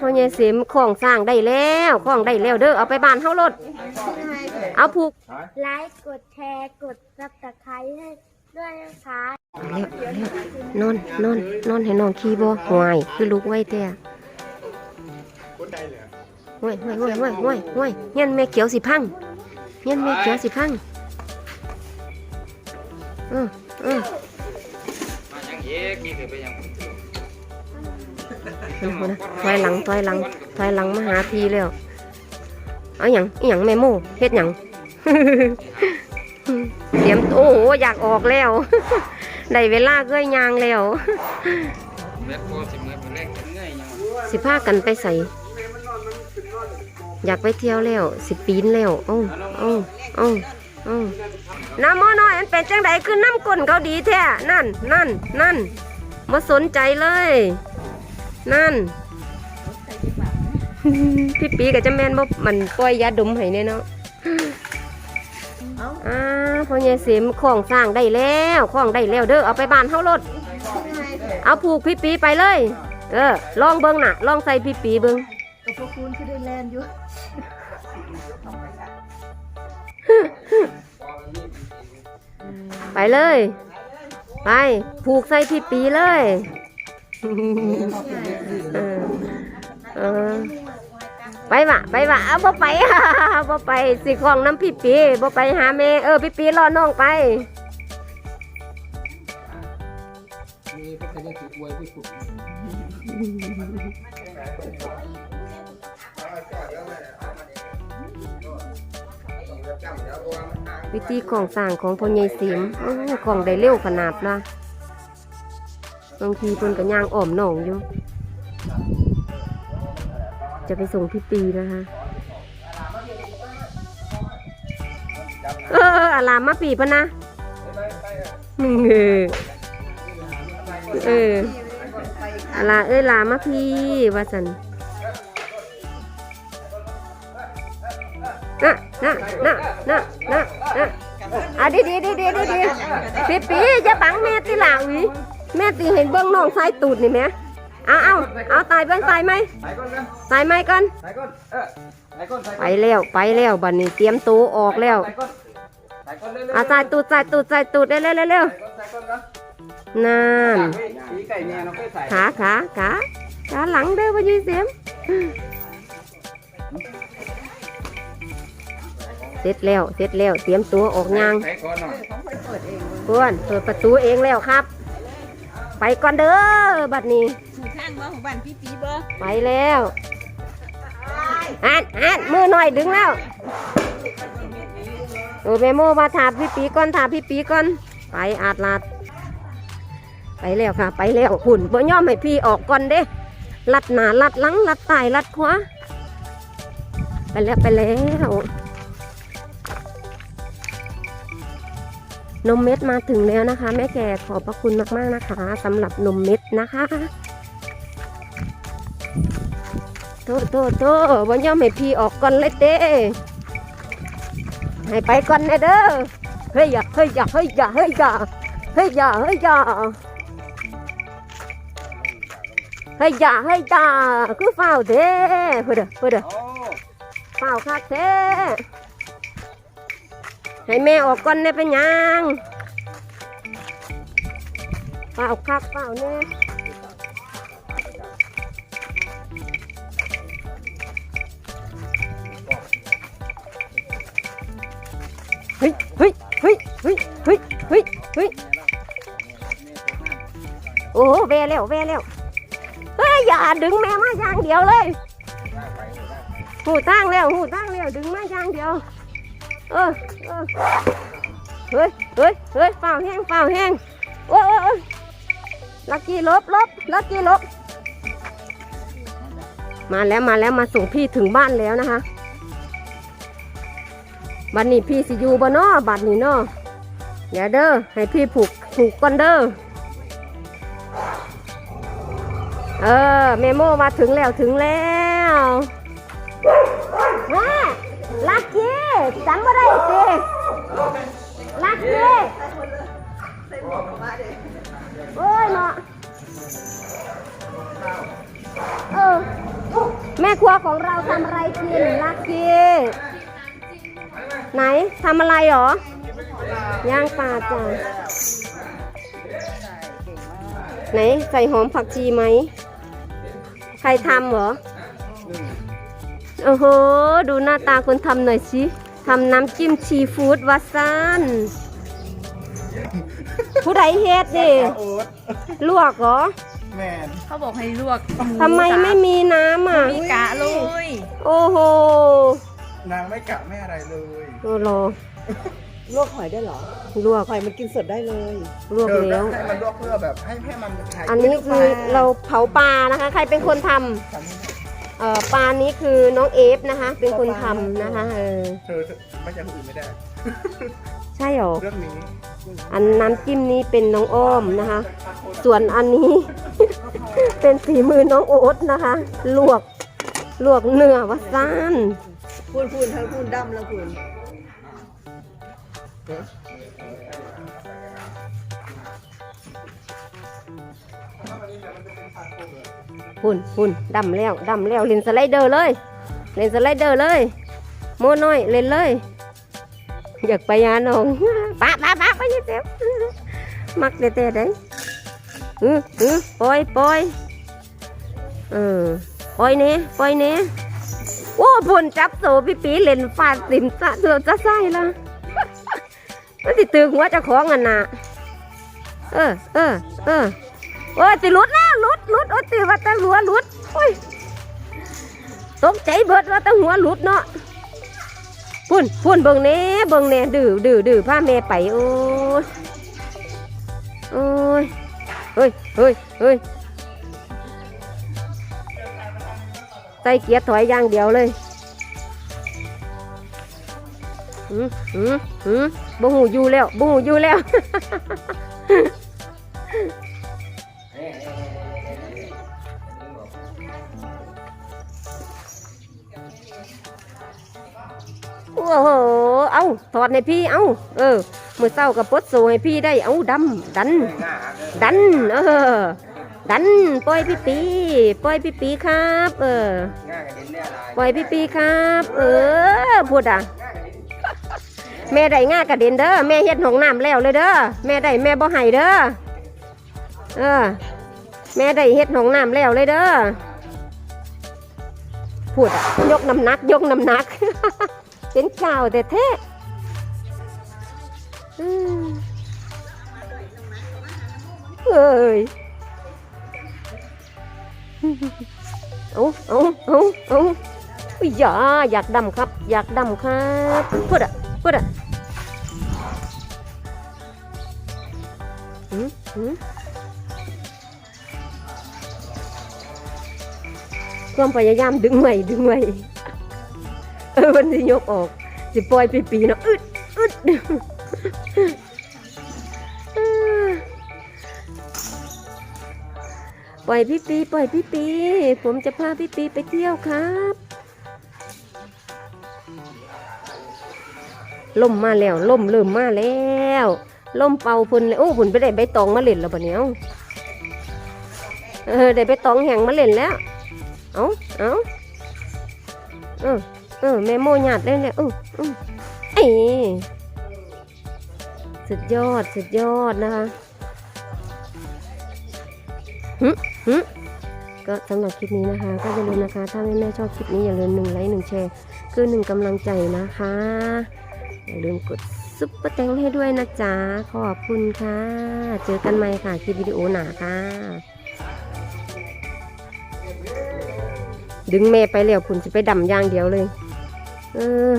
พ่อใหญ่เสียมของสร้างได้แล้วของได้แล้วเด้อเอาไปบ้านเฮารถเอาผูกไลค์กดแชร์กดซับสไครต์ให้ด้วยนะคะแล้วแล้วนอนนอนนอนให้น้องขี่บ่ห่วยคือลูกไว้แต่ห่วยห่วยห่วยห่วยห่วยห่วยเงี้ยนแม่เขียวสิพังเงี้ยนแม่เขียวสิพังเออเออมายังเอกนี่คือไปยัง เออนะถอยหลังถอยหลังถอยหลังมาหาพี่แล้วเอาหยังอหยังแม่โมเฮ็ดหยังเตรียมโอ้โหอยากออกแล้วได้เวลาเกยยางแล้วสิมือเป็นแรกเป็นเงยยังสิพากันไปใส่อยากไปเที่ยวแล้วสิปีนแล้วอ้าเอ้าเอ้าเอ้าน้ำมอน้อยมันเป็นจังไดคือน้ำก้นเขาดีแท้นั่นนั่นนั่นมาสนใจเลย นั่นพี่ปีกับจำแมนบ่มันปล่อยยาดมให้แน่เนาะอ่าพ่อใหญ่เสียมของสร้างได้แล้วของได้แล้วเด้อเอาไปบ้านเฮารถเอาผูกพี่ปีไปเลย เออลองเบิ้งน่ะลองใส่พี่ปีเบิ้งกับพวกคุณคือได้แลนอยู่ไปเลย ไป ผูกใส่พี่ปีเลย เออเออไปวะไปวะเอาบ่ไปบ่ไปสิของน้ำพี่ปีบ่ไปหาแม่เออพี่ปีรอน้องไปมีพวกใครจะถืออวยไปฝึกวิธีของสร้างของพ่อใหญ่เสียมอื้อของได้เร็วขนาดละ บางทีเพิ่นก็ย่างอ้อมหนองอยู่ จะไปส่งพี่ปีนะคะเอออารามมาปีพะนะเออเอออาลาเอ้ยลามาพี่ว่าสันนะนะนะนะนะนะอะดีดีดีดีดีดีปีปีจะบังแม่ตีลาวิ แม่ตีเห็นเบื้องน้องซ้ายตูดนี่ไหมเอาเอาเอาตายเบื้องตายไหมไปก่อนนะตายไหมก่อนไปก่อนเออไปก่อนไปแล้วไปแล้วบัดนี้เตรียมตัวออกแล้วไปก่อนไปก่อนเร็วๆอาใส่ตูดใส่ตูดใส่ตูดเร็วเร็วเร็วเร็วไปก่อนนะนั่นสีไก่แม่น้องเคยใส่ขาขาขาขาหลังเด้อพ่อยี่เสียมเสร็จแล้วเสร็จแล้วเตรียมตัวออกยางไปก่อนหน่อย เพื่อนเปิดประตูเองแล้วครับ ไปก่อนเด้อบัดนี้ถูกข้างบ่ของบ้านพี่ปีบ่ไปแล้วอ่านอ่านมือหน่อยดึงแล้วโอ้แม่โมมาถามพี่ปีก่อนถามพี่ปีก่อน ไปอาดลาด ไปแล้วค่ะ ไปแล้วหุ่นบ่ย่อมให้พี่ออกก่อนเด้ลัดหนาลัดหลังลัดใต้ลัดขวาไปแล้วไปแล้ว นมเม็ดมาถึงแล้วนะคะ แม่แก่ขอบพระคุณมากๆนะคะสำหรับนมเม็ดนะคะโตโตโตบ่ย่อมให้พี่ออกก่อนเลยเด้ให้ไปก่อนเด้เด้อเฮ้ยอย่าเฮ้ยอย่าเฮ้ยอย่าเฮ้ยอย่าเฮ้ยอย่าเฮ้ยอย่าเฮ้ยอย่าเฮ้ยอย่าคือฝ้าวเด้เพื่อเด้อเพื่อเด้อโอ้ฝ้าวคักเด้ ให้แม่ออกก่อนเนี่ยเป็นยังเฝ้าวคักฝ้าเนี่ยเฮ้ยเฮ้ยเฮ้ยเฮ้ยเฮ้ยเฮ้ยเฮ้ยโอ้เวแล้วเวแล้วเฮ้ยอย่าดึงแม่มาอย่างเดียวเลย หูตั้งแล้วหูตั้งแล้วดึงมาอย่างเดียว เออเออเฮ้ยเฮ้ยเฮ้ยเปล่าแห้งเปล่าแห้งโอ้ยโอ้ยโอ้ยลักกี้ลบลบลักกี้ลบ มาแล้วมาแล้วมาส่งพี่ถึงบ้านแล้วนะคะ บัดนี้พี่สิอยู่บ่นอบัดนี้นออย่าเด้อให้พี่ผูกผูกก่อนเด้อเออเมโมมาถึงแล้วถึงแล้ว ไหนทำอะไรหรอย่างปลาจ้ะไหนใส่หอมผักชีไหม ใครทำเหรอ โอ้โห ดูหน้าตาคนทำหน่อยสิทำน้ำจิ้มชีฟู้ดวัสซันผู้ใดเฮ็ดดิโอ๊ตลวกเหรอแมนเขาบอกให้ลวกทำไมไม่มีน้ำอะมีกะเลย โอ้โห นางไม่กะไม่อะไรเลยโอ้โหลวกหอยได้เหรอลวกหอยมันกินสดได้เลยลวกเธอแล้วให้มันลวกเพื่อแบบให้ให้มันถ่ายอันนี้คือเราเผาปลานะคะ ใครเป็นคนทำทำให้เอ่อปลานี้คือน้องเอฟนะคะ เป็นคนทำนะคะเออเธอเธอไม่ใช่คนอื่นไม่ได้ ใช่เหรอ เรื่องนี้อันน้ำจิ้มนี้เป็นน้องอ้อมนะคะ ส่วนอันนี้ เป็นฝีมือน้องโอ๊ตนะคะ ลวก ลวกเนื้อวัซาน พูนพูนทั้งพูนดำแล้วพูนหุ่นหุ่นดำแล้วดำแล้วเล่นสไลเดอร์เลย เล่นสไลเดอร์เลย โมน้อยเล่นเลย อยากไปยานองป้าป้าป้าไปยิ่งเจ็บมักเตะๆได้เออเออปล่อยปล่อยเออปล่อยเน่ปล่อยเน่ โอ้ผลจับโซพี่ปีเล่นฟาดติมซะเธอจะใส่ละมันติตึงหัวจะของกันน่ะเออเออเออโอ้ยติลุดแล้วลุดลุดโอ้ยติว่าแตั้งหัวลุดโอ้ยตกใจเบิดว่าแตั้งหัวลุดเนาะพุ่นพุ่นเบิ่งแหน่เบิ่งแหน่ดื้อดื้อดื้อพาแม่ไปโอ้ยโอ้ยเฮ้ยเฮ้ยเฮ้ย ใส่เกียร์ถอยอย่างเดียวเลยอืมอืมอืมบ่หูอยู่แล้วบ่หูอยู่แล้วโอ้โห เอาถอดให้พี่ เอาเออ มือเศร้ากับปลดโซให้พี่ได้ เอาดำดัน ดัน เออ ดันปล่อยพี่ปีปล่อยพี่ปีครับ เออปล่อยพี่ปีครับ เออพูดอะแม่ได้ง่ากระเด็นเด้อแม่เฮ็ดหองน้ำแล้วเลยเด้อแม่ได้แม่บ่ให้เด้อเออ แม่ได้เฮ็ดหองน้ำแล้วเลยเด้อพูดอะยกน้ำหนัก ยกน้ำหนัก เป็นข่าวแต่แท้เอ้ย เอาเอาเอาเอาอุ๊ยอย่าอยากดำครับ อยากดำครับพูดอะพูดอะหืมหืมความพยายามดึงใหม่ดึงใหม่เออมันจะยกออก สิปล่อยปีปีๆเนาะอึดอึด ปล่อยพี่ปีปล่อยพี่ปี ผมจะพาพี่ปีไปเที่ยวครับล่มมาแล้วล่มเริ่มมาแล้วล่มเป่าพุ่นเลยโอ้พุ่นไปได้ใบตองมาเล่นแล้วปะเนี้ยเออได้ใบตองแห้งมาเล่นแล้ว เอาเอาเออเออแม่โมหยาดเล่นเลยเออเออเอสุดยอดสุดยอดนะคะหึหึ ก็สำหรับคลิปนี้นะคะ ก็อย่าลืมนะคะ ถ้าแม่แม่ชอบคลิปนี้อย่าลืมหนึ่งไลค์หนึ่งแชร์ คือหนึ่งกำลังใจนะคะ อย่าลืมกดซุปเปอร์แตงให้ด้วยนะจ๊ะ ขอบคุณค่ะ เจอกันใหม่ค่ะ คลิปวิดีโอหนาค่ะ ดึงแม่ไปแล้วผุนจะไปดำอย่างเดียวเลย เออ